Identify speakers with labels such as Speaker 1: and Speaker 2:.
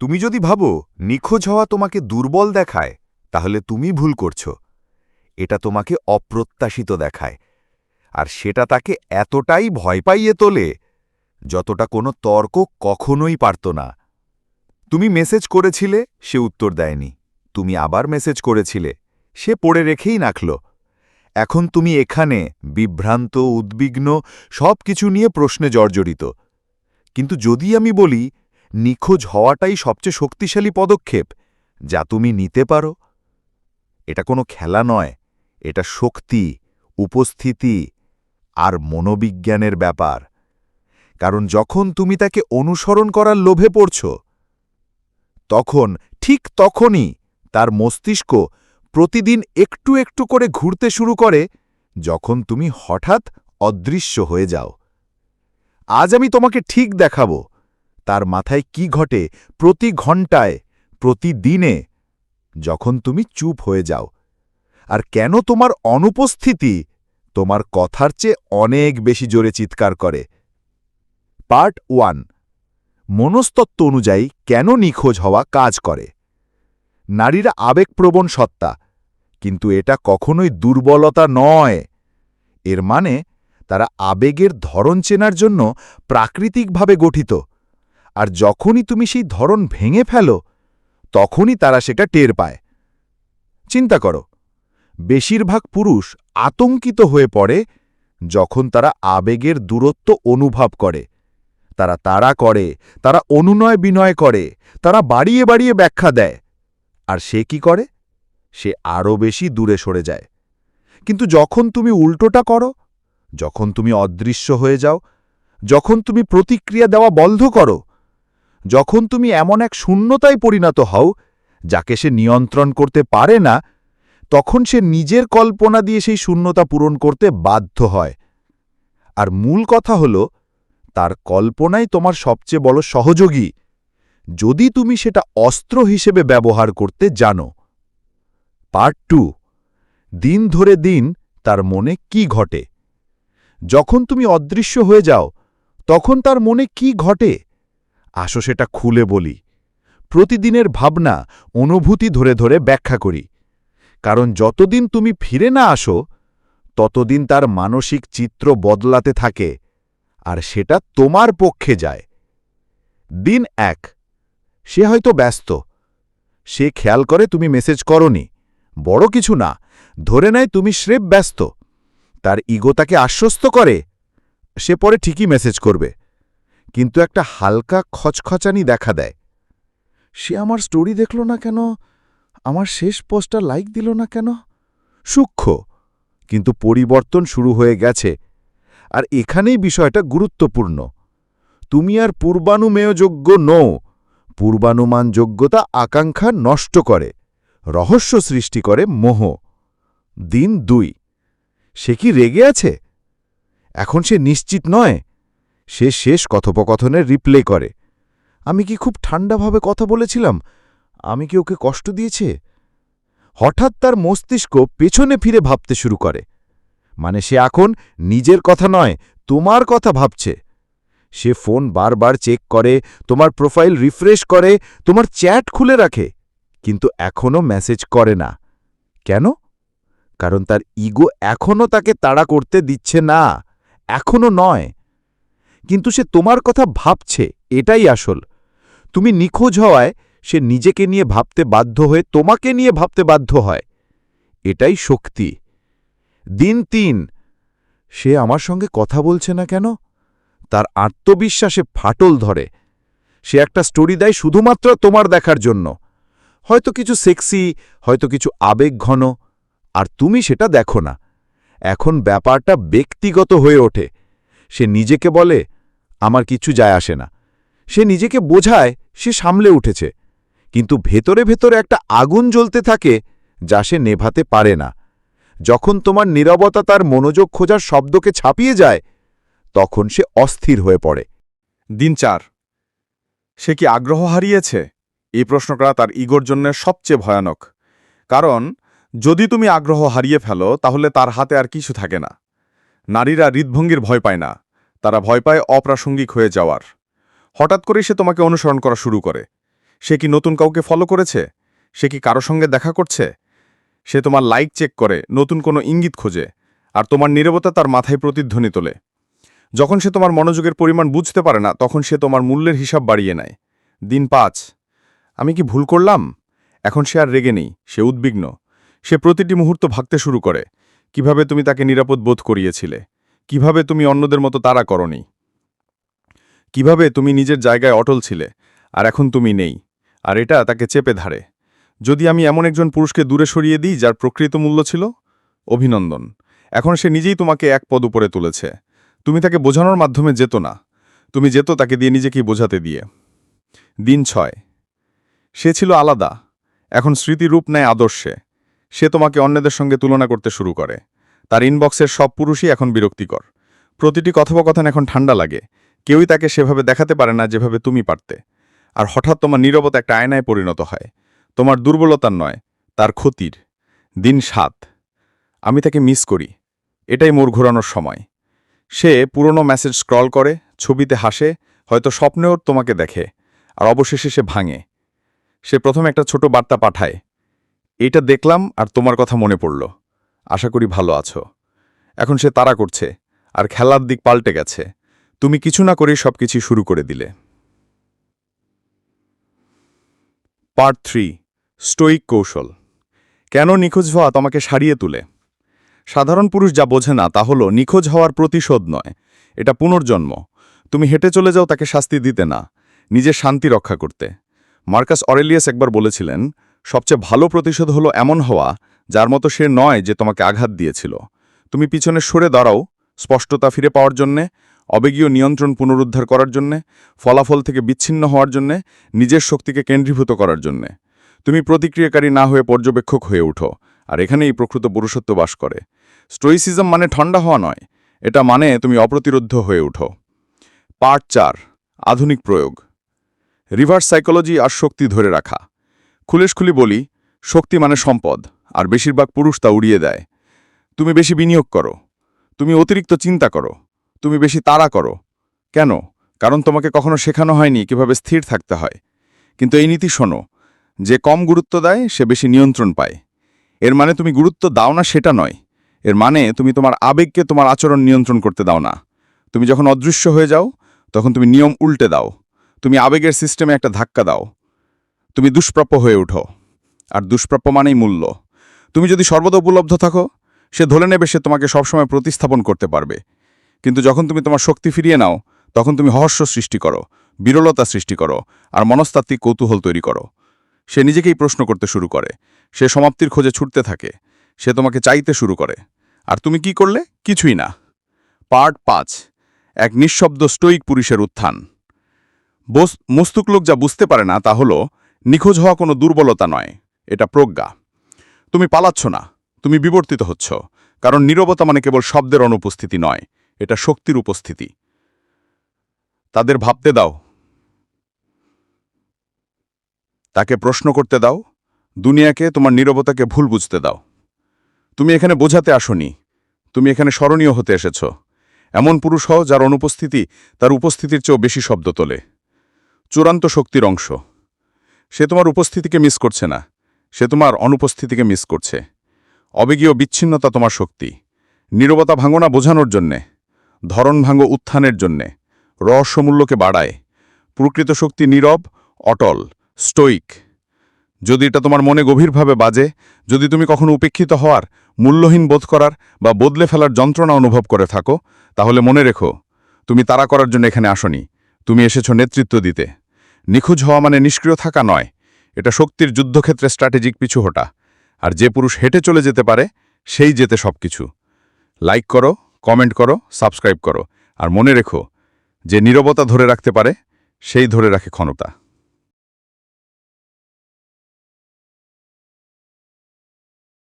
Speaker 1: তুমি যদি ভাবো নিখোঁজ হওয়া তোমাকে দুর্বল দেখায়, তাহলে তুমি ভুল করছ। এটা তোমাকে অপ্রত্যাশিত দেখায়। আর সেটা তাকে এতটাই ভয় পাইয়ে তোলে, যতটা কোনো তর্ক কখনোই পারত না। তুমি মেসেজ করেছিলে, সে উত্তর দেয়নি। তুমি আবার মেসেজ করেছিলে, সে পড়ে রেখেই নাখল। এখন তুমি এখানে বিভ্রান্ত, উদ্বিগ্ন সব কিছু নিয়ে প্রশ্নে জর্জরিত। কিন্তু যদি আমি বলি নিখোঁজ হওয়াটাই সবচেয়ে শক্তিশালী পদক্ষেপ, যা তুমি নিতে পারো। এটা কোনো খেলা নয়, এটা শক্তি, উপস্থিতি আর মনোবিজ্ঞানের ব্যাপার। কারণ যখন তুমি তাকে অনুসরণ করার লোভে পড়ছ, তখন, ঠিক তখনই তার মস্তিষ্ক প্রতিদিন একটু একটু করে ঘুরতে শুরু করে, যখন তুমি হঠাৎ অদৃশ্য হয়ে যাও। আজ আমি তোমাকে ঠিক দেখাবো। তার মাথায় কি ঘটে প্রতি ঘণ্টায় প্রতিদিনে যখন তুমি চুপ হয়ে যাও। আর কেন তোমার অনুপস্থিতি তোমার কথার চেয়ে অনেক বেশি জোরে চিৎকার করে? পার্ট ওয়ান, মনস্তত্ত্ব অনুযায়ী কেন নিখোঁজ হওয়া কাজ করে? নারীরা আবেগপ্রবণ সত্তা, কিন্তু এটা কখনোই দুর্বলতা নয়। এর মানে তারা আবেগের ধরন চেনার জন্য প্রাকৃতিকভাবে গঠিত। আর যখনই তুমি সেই ধরন ভেঙে ফেলো, তখনই তারা সেটা টের পায়। চিন্তা করো, বেশিরভাগ পুরুষ আতঙ্কিত হয়ে পড়ে যখন তারা আবেগের দূরত্ব অনুভব করে। তারা তাড়া করে, তারা অনুনয় বিনয় করে, তারা বাড়িয়ে বাড়িয়ে ব্যাখ্যা দেয়। আর সে কি করে? সে আরও বেশি দূরে সরে যায়। কিন্তু যখন তুমি উল্টোটা করো, যখন তুমি অদৃশ্য হয়ে যাও, যখন তুমি প্রতিক্রিয়া দেওয়া বন্ধ করো যখন তুমি এমন এক শূন্যতায় পরিণত হও, যাকে সে নিয়ন্ত্রণ করতে পারে না, তখন সে নিজের কল্পনা দিয়ে সেই শূন্যতা পূরণ করতে বাধ্য হয়। আর মূল কথা হল, তার কল্পনাই তোমার সবচেয়ে বড় সহযোগী, যদি তুমি সেটা অস্ত্র হিসেবে ব্যবহার করতে জানো। পার্ট টু, দিন ধরে দিন তার মনে কি ঘটে? যখন তুমি অদৃশ্য হয়ে যাও, তখন তার মনে কি ঘটে? আসো সেটা খুলে বলি। প্রতিদিনের ভাবনা, অনুভূতি ধরে ধরে ব্যাখ্যা করি। কারণ যতদিন তুমি ফিরে না আসো, ততদিন তার মানসিক চিত্র বদলাতে থাকে, আর সেটা তোমার পক্ষে যায়। দিন এক, সে হয়তো ব্যস্ত। সে খেয়াল করে তুমি মেসেজ করনি। বড় কিছু না, ধরে নেয় তুমি স্রেফ ব্যস্ত। তার ইগো তাকে আশ্বস্ত করে, সে পরে ঠিকই মেসেজ করবে। কিন্তু একটা হালকা খচখচানি দেখা দেয়। সে আমার স্টোরি দেখল না কেন? আমার শেষ পোস্টটা লাইক দিল না কেন? সূক্ষ্ম, কিন্তু পরিবর্তন শুরু হয়ে গেছে। আর এখানেই বিষয়টা গুরুত্বপূর্ণ। তুমি আর পূর্বানুমেয়যোগ্য নও। পূর্বানুমান যোগ্যতা আকাঙ্ক্ষা নষ্ট করে, রহস্য সৃষ্টি করে মোহ। দিন দুই, সে কি রেগে আছে? এখন সে নিশ্চিত নয় সে শেষ কথোপকথনের রিপ্লে করে। আমি কি খুব ঠান্ডাভাবে কথা বলেছিলাম? আমি কি ওকে কষ্ট দিয়েছে? হঠাৎ তার মস্তিষ্ক পেছনে ফিরে ভাবতে শুরু করে। মানে সে এখন নিজের কথা নয়, তোমার কথা ভাবছে। সে ফোন বারবার চেক করে, তোমার প্রোফাইল রিফ্রেশ করে, তোমার চ্যাট খুলে রাখে, কিন্তু এখনও মেসেজ করে না। কেন? কারণ তার ইগো এখনও তাকে তাড়া করতে দিচ্ছে না। এখনও নয়। কিন্তু সে তোমার কথা ভাবছে, এটাই আসল। তুমি নিখোঁজ হওয়ায় সে নিজেকে নিয়ে ভাবতে বাধ্য হয়ে তোমাকে নিয়ে ভাবতে বাধ্য হয়। এটাই শক্তি। দিন তিন, সে আমার সঙ্গে কথা বলছে না কেন? তার আত্মবিশ্বাসে ফাটল ধরে। সে একটা স্টোরি দেয় শুধুমাত্র তোমার দেখার জন্য। হয়তো কিছু সেক্সি, হয়তো কিছু আবেগ ঘন, আর তুমি সেটা দেখো না। এখন ব্যাপারটা ব্যক্তিগত হয়ে ওঠে। সে নিজেকে বলে, আমার কিছু যায় আসে না। সে নিজেকে বোঝায়, সে সামলে উঠেছে। কিন্তু ভেতরে ভেতরে একটা আগুন জ্বলতে থাকে যা সে নেভাতে পারে না। যখন তোমার নীরবতা তার মনোযোগ খোঁজার শব্দকে ছাপিয়ে যায়, তখন সে অস্থির হয়ে পড়ে।
Speaker 2: দিন চার। সে কি আগ্রহ হারিয়েছে? এই প্রশ্নটা তার ইগোর জন্য সবচেয়ে ভয়ানক। কারণ, যদি তুমি আগ্রহ হারিয়ে ফেলো, তাহলে তার হাতে আর কিছু থাকে না। নারীরা হৃদভঙ্গির ভয় পায় না। তারা ভয় পায় অপ্রাসঙ্গিক হয়ে যাওয়ার। হঠাৎ করে সে তোমাকে অনুসরণ করা শুরু করে। সে কি নতুন কাউকে ফলো করেছে? সে কি কারও সঙ্গে দেখা করছে? সে তোমার লাইক চেক করে, নতুন কোনো ইঙ্গিত খোঁজে, আর তোমার নীরবতা তার মাথায় প্রতিধ্বনি তোলে। যখন সে তোমার মনোযোগের পরিমাণ বুঝতে পারে না, তখন সে তোমার মূল্যের হিসাব বাড়িয়ে নেয়। দিন পাঁচ। আমি কি ভুল করলাম? এখন সে আর রেগে নেই, সে উদ্বিগ্ন। সে প্রতিটি মুহূর্ত ভাগতে শুরু করে। কীভাবে তুমি তাকে নিরাপদ বোধ করিয়েছিলে? কীভাবে তুমি অন্যদের মতো তারা করনি? কীভাবে তুমি নিজের জায়গায় অটল ছিলে, আর এখন তুমি নেই? আর এটা তাকে চেপে ধারে। যদি আমি এমন একজন পুরুষকে দূরে সরিয়ে দিই, যার প্রকৃত মূল্য ছিল? অভিনন্দন। এখন সে নিজেই তোমাকে এক পদ উপরে তুলেছে। তুমি তাকে বোঝানোর মাধ্যমে যেত না। তুমি যেত তাকে দিয়ে নিজেকেই বোঝাতে দিয়ে। দিন ছয়। সে ছিল আলাদা। এখন স্মৃতিরূপ নেয় আদর্শে। সে তোমাকে অন্যদের সঙ্গে তুলনা করতে শুরু করে। তার ইনবক্সের সব পুরুষই এখন বিরক্তিকর। প্রতিটি কথোপকথন এখন ঠান্ডা লাগে। কেউই তাকে সেভাবে দেখাতে পারে না যেভাবে তুমি পারতে। আর হঠাৎ তোমার নীরবতা একটা আয়নায় পরিণত হয়। তোমার দুর্বলতার নয়, তার ক্ষতির। দিন সাত। আমি তাকে মিস করি। এটাই মোর ঘোরানোর সময়। সে পুরনো মেসেজ স্ক্রল করে, ছবিতে হাসে, হয়তো স্বপ্নেও তোমাকে দেখে। আর অবশেষে সে ভাঙে। সে প্রথমে একটা ছোট বার্তা পাঠায়। এটা দেখলাম আর তোমার কথা মনে পড়ল। আশা করি ভালো আছো। এখন সে তাড়া করছে আর খেলার দিক পাল্টে গেছে। তুমি কিছু না করেই সব কিছু শুরু করে দিলে। পার্ট থ্রি স্টোইক কৌশল। কেন নিখোঁজ হওয়া তোমাকে সারিয়ে তুলে? সাধারণ পুরুষ যা বোঝে না তা হল নিখোঁজ হওয়ার প্রতিশোধ নয়। এটা পুনর্জন্ম। তুমি হেঁটে চলে যাও তাকে শাস্তি দিতে না। নিজের শান্তি রক্ষা করতে। মার্কাস অরেলিয়াস একবার বলেছিলেন সবচেয়ে ভালো প্রতিশোধ হলো এমন হওয়া, যার মতো সে নয় যে তোমাকে আঘাত দিয়েছিল। তুমি পিছনে সরে দাঁড়াও, স্পষ্টতা ফিরে পাওয়ার জন্যে, অবেগীয় নিয়ন্ত্রণ পুনরুদ্ধার করার জন্যে, ফলাফল থেকে বিচ্ছিন্ন হওয়ার জন্যে, নিজের শক্তিকে কেন্দ্রীভূত করার জন্যে। তুমি প্রতিক্রিয়াকারী না হয়ে পর্যবেক্ষক হয়ে উঠো, আর এখানেই প্রকৃত পুরুষত্ব বাস করে। স্টোইসিজম মানে ঠান্ডা হওয়া নয়, এটা মানে তুমি অপ্রতিরোধ্য হয়ে উঠো। পার্ট চার, আধুনিক প্রয়োগ। রিভার্স সাইকোলজি আর শক্তি ধরে রাখা। খুলেশখুলি বলি, শক্তি মানে সম্পদ, আর বেশিরভাগ পুরুষ তা উড়িয়ে দেয়। তুমি বেশি বিনিয়োগ করো, তুমি অতিরিক্ত চিন্তা করো, তুমি বেশি তাড়া করো। কেন? কারণ তোমাকে কখনো শেখানো হয়নি কীভাবে স্থির থাকতে হয়। কিন্তু এই নীতি শোনো, যে কম গুরুত্ব দেয়, সে বেশি নিয়ন্ত্রণ পায়। এর মানে তুমি গুরুত্ব দাও না সেটা নয়। এর মানে তুমি তোমার আবেগকে তোমার আচরণ নিয়ন্ত্রণ করতে দাও না। তুমি যখন অদৃশ্য হয়ে যাও, তখন তুমি নিয়ম উল্টে দাও। তুমি আবেগের সিস্টেমে একটা ধাক্কা দাও। তুমি দুষ্প্রাপ্য হয়ে উঠো। আর দুষ্প্রাপ্য মানেই মূল্য। তুমি যদি সর্বদা উপলব্ধ থাকো, সে ধরে নেবে সে তোমাকে সবসময় প্রতিস্থাপন করতে পারবে। কিন্তু যখন তুমি তোমার শক্তি ফিরিয়ে নাও, তখন তুমি রহস্য সৃষ্টি করো, বিরলতা সৃষ্টি করো, আর মনস্তাত্ত্বিক কৌতূহল তৈরি করো। সে নিজেকেই প্রশ্ন করতে শুরু করে। সে সমাপ্তির খোঁজে ছুটতে থাকে। সে তোমাকে চাইতে শুরু করে। আর তুমি কি করলে? কিছুই না। পার্ট পাঁচ, এক নিঃশব্দ স্টোইক পুরুষের উত্থান। বস- মস্তুক লোক যা বুঝতে পারে না তা হল নিখোঁজ হওয়া কোনো দুর্বলতা নয়, এটা প্রজ্ঞা। তুমি পালাচ্ছ না, তুমি বিবর্তিত হচ্ছ, কারণ নীরবতা মানে কেবল শব্দের অনুপস্থিতি নয়, এটা শক্তির উপস্থিতি। তাদের ভাবতে দাও। তাকে প্রশ্ন করতে দাও, দুনিয়াকে তোমার নীরবতাকে ভুল বুঝতে দাও। তুমি এখানে বোঝাতে আসনি, তুমি এখানে স্মরণীয় হতে এসেছ। এমন পুরুষ হও যার অনুপস্থিতি তার উপস্থিতির চেয়েও বেশি শব্দ তোলে। চূড়ান্ত শক্তির অংশ। সে তোমার উপস্থিতিকে মিস করছে না। সে তোমার অনুপস্থিতিকে মিস করছে। অবেগীয় বিচ্ছিন্নতা তোমার শক্তি। নীরবতা ভাঙনা বোঝানোর জন্যে। ধরন ভাঙ্গ উত্থানের জন্যে। রহস্যমূল্যকে বাড়ায়। প্রকৃত শক্তি নীরব, অটল, স্টোইক। যদি এটা তোমার মনে গভীরভাবে বাজে, যদি তুমি কখনো উপেক্ষিত হওয়ার, মূল্যহীন বোধ করার বা বদলে ফেলার যন্ত্রণা অনুভব করে থাকো, তাহলে মনে রেখো, তুমি তাড়া করার জন্য এখানে আসনি। তুমি এসেছ নেতৃত্ব দিতে। নিখোঁজ হওয়া মানে নিষ্ক্রিয় থাকা নয়। এটা শক্তির যুদ্ধক্ষেত্রে স্ট্র্যাটেজিক পিছু হটা। আর যে পুরুষ হেঁটে চলে যেতে পারে, সেই যেতে সব কিছু লাইক করো কমেন্ট করো সাবস্ক্রাইব করো। আর মনে রেখো, যে নীরবতা ধরে রাখতে পারে, সেই ধরে রাখে ক্ষমতা